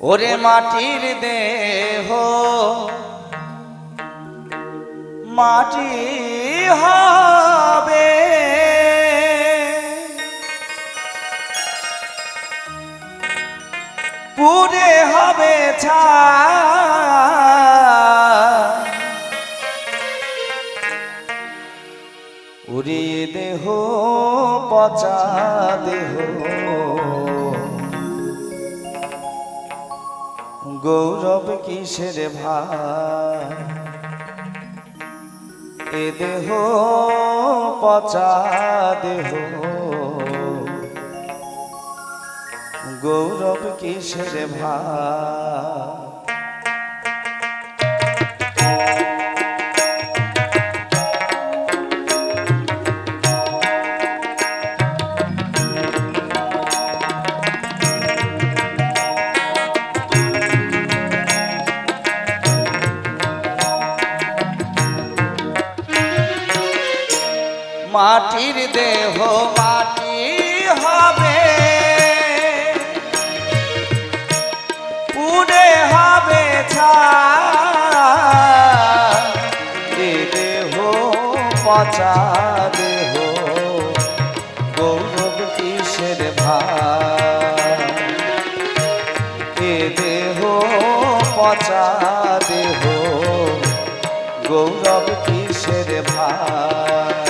ওরে মাটির দেহ। মাটি হবে। পুরে হবে ছা উড়িয়ে দেহ পচা দেহ। গৌরব কিসের ভাই এ দেহ পচা দেহ। গৌরব কিসের ভাই মাটির দেহ মাটি হবে। পুরে হবে এ দেহ পচা দেহ, গৌরব কিসের এ দেহ পচা দেহ, গৌরব কিসের ভাই?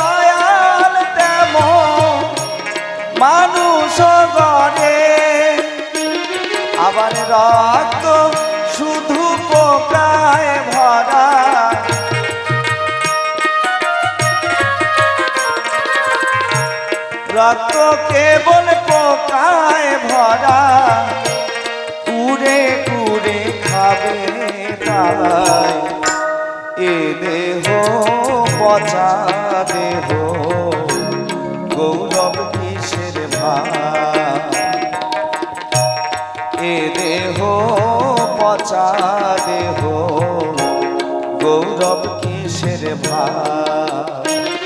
মানুষ আবার রক্ত শুধু পোকায় ভরা। রক্ত কেবল পোকায় ভরা। কুড়ে কুড়ে খাবে তাই এ দেহ পচা দেহ। ভাই এ দেহ পচা দেহ গৌরব কিসের ভাই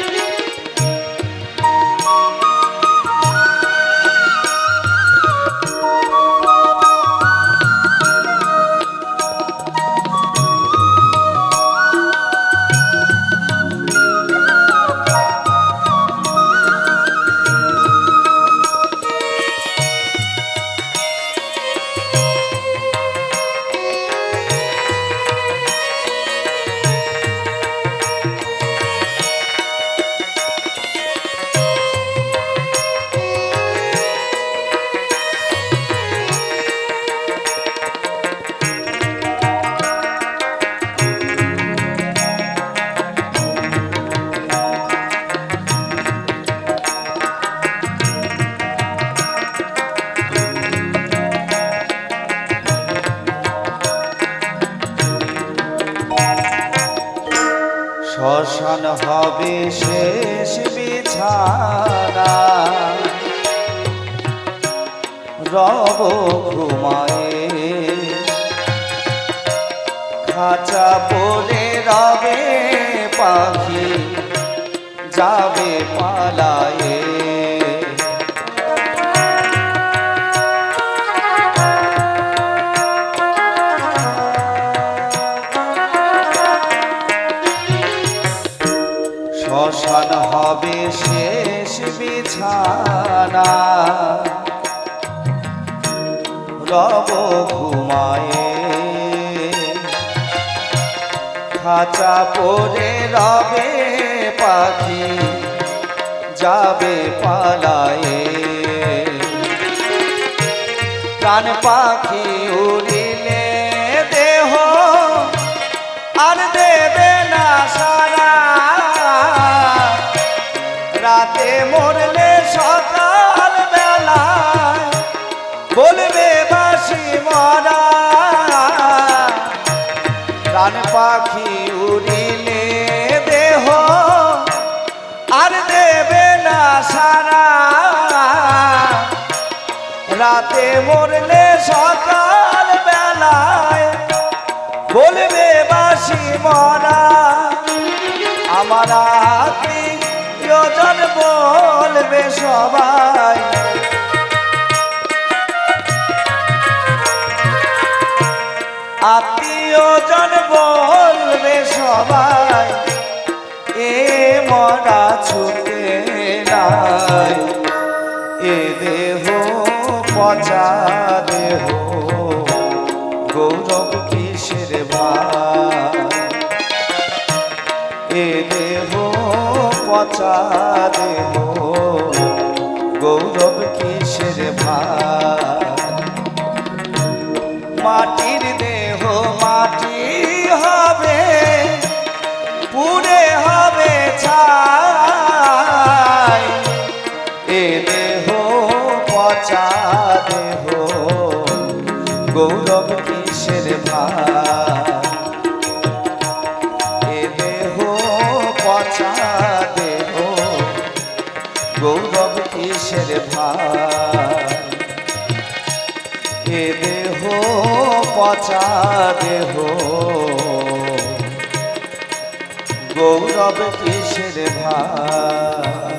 শ্মশান হবে শেষ বিছানা। রব বিছানা ঘুমায়ে। খাঁচা পরে রবে পাখি, যাবে পালায়ে। প্রাণ পাখি উড়িলে দেহ আর দেবে না সারা। রাতে মরলে সকাল বেলায় বলবে বাসি মরা প্রাণ পাখি উড়িলে দেহ আর দেবে না সারা। রাতে মরলে সকাল বেলায় বলবে বাসি মরা আমার আত্মীয়জন বলবে সবাই আত্মীয়জন বলবে সবাই, এ মরা ছুটে নাই। এ দেহ পচা দেহ, গৌরব কিসের এ দেহ পচা দেহ কিসের ভাই এ দেহ পচা দেহ, গৌরব কিসের ভাই এ দেহ পচা দেহ, গৌরব কিসের ভাই